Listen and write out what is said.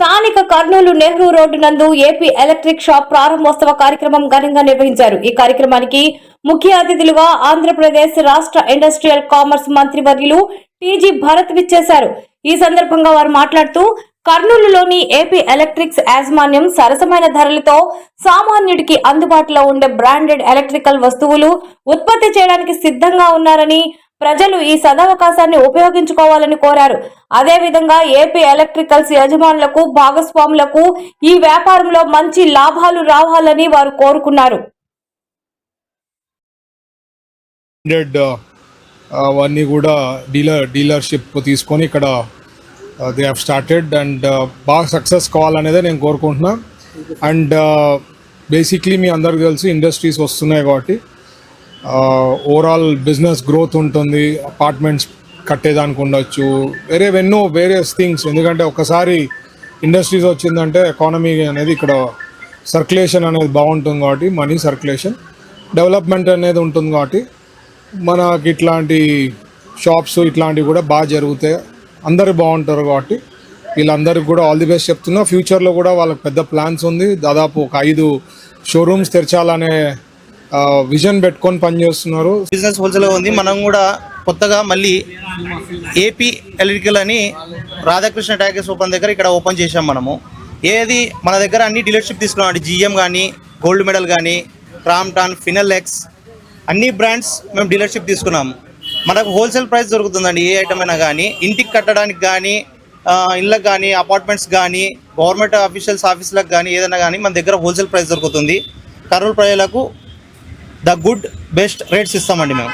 స్థానిక కర్నూలు నెహ్రూ రోడ్డు నందు AP electric shop ప్రారంభోత్సవ కార్యక్రమం ఘనంగా నిర్వహించారు. ఈ కార్యక్రమానికి ముఖ్య అతిథులుగా ఆంధ్రప్రదేశ్ రాష్ట్ర ఇండస్ట్రియల్ కామర్స్ మంత్రి వర్యులు టీజీ భరత్ విచ్చేశారు. ఈ సందర్భంగా వారు మాట్లాడుతూ కర్నూలులోని ఏపీ ఎలక్ట్రిక్స్ యాజమాన్యం సరసమైన ధరలతో సామాన్యుడికి అందుబాటులో ఉండే బ్రాండెడ్ ఎలక్ట్రికల్ వస్తువులు ఉత్పత్తి చేయడానికి సిద్ధంగా ఉన్నారని ప్రజలు ఈ సదవకాశాన్ని ఉపయోగించుకోవాలని కోరారు. అదేవిధంగా ఏపీ ఎలక్ట్రికల్స్ యజమానులకు భాగస్వాములకు ఈ వ్యాపారంలో మంచి లాభాలు రావాలని వారు కోరుకున్నారు. Uh, అవన్నీ కూడా డీలర్ డీలర్షిప్ తీసుకొని ఇక్కడ దే హ్యావ్ స్టార్టెడ్ అండ్ బాగా సక్సెస్ కావాలనేదే నేను కోరుకుంటున్నాను అండ్ బేసిక్లీ uh, మీ అందరికి తెలిసి ఇండస్ట్రీస్ వస్తున్నాయి కాబట్టి. ఓవరాల్ బిజినెస్ గ్రోత్ ఉంటుంది అపార్ట్మెంట్స్ కట్టేదానికి ఉండొచ్చు వేరే ఎన్నో వేరియస్ థింగ్స్ ఎందుకంటే ఒకసారి ఇండస్ట్రీస్ వచ్చిందంటే ఎకానమీ అనేది ఇక్కడ సర్క్యులేషన్ అనేది బాగుంటుంది కాబట్టి మనీ సర్క్యులేషన్ డెవలప్మెంట్ అనేది ఉంటుంది కాబట్టి మనకి ఇట్లాంటి షాప్స్ ఇట్లాంటివి కూడా బాగా జరుగుతాయి. అందరు బాగుంటారు కాబట్టి వీళ్ళందరికీ కూడా ఆల్ ది బెస్ట్ చెప్తున్నా. ఫ్యూచర్లో కూడా వాళ్ళకి పెద్ద ప్లాన్స్ ఉంది. దాదాపు ఒక ఐదు షోరూమ్స్ తెరచాలనే విజన్ పెట్టుకొని పనిచేస్తున్నారు బిజినెస్ హోల్సేల్ ఉంది. మనం కూడా కొత్తగా మళ్ళీ ఏపీ ఎలక్ట్రికల్ అని రాధాకృష్ణ ట్యాగర్స్ ఓపెన్ దగ్గర ఇక్కడ ఓపెన్ చేశాం మనము. ఏది మన దగ్గర అన్ని డీలర్షిప్ తీసుకున్నాం. జిఎం కానీ గోల్డ్ మెడల్ కానీ క్రామ్టాన్ ఫినల్ ఎక్స్ అన్ని బ్రాండ్స్ మేము డీలర్షిప్ తీసుకున్నాం. మనకు హోల్సేల్ ప్రైస్ దొరుకుతుందండి. ఏ ఐటమ్ అయినా కానీ ఇంటికి కట్టడానికి కానీ ఇళ్ళకి కానీ అపార్ట్మెంట్స్ కానీ గవర్నమెంట్ అఫీషియల్స్ ఆఫీసులకు కానీ ఏదైనా కానీ మన దగ్గర హోల్సేల్ ప్రైస్ దొరుకుతుంది. కర్నూలు ప్రజలకు ద గుడ్ బెస్ట్ రేట్స్ ఇస్తామండి మేము.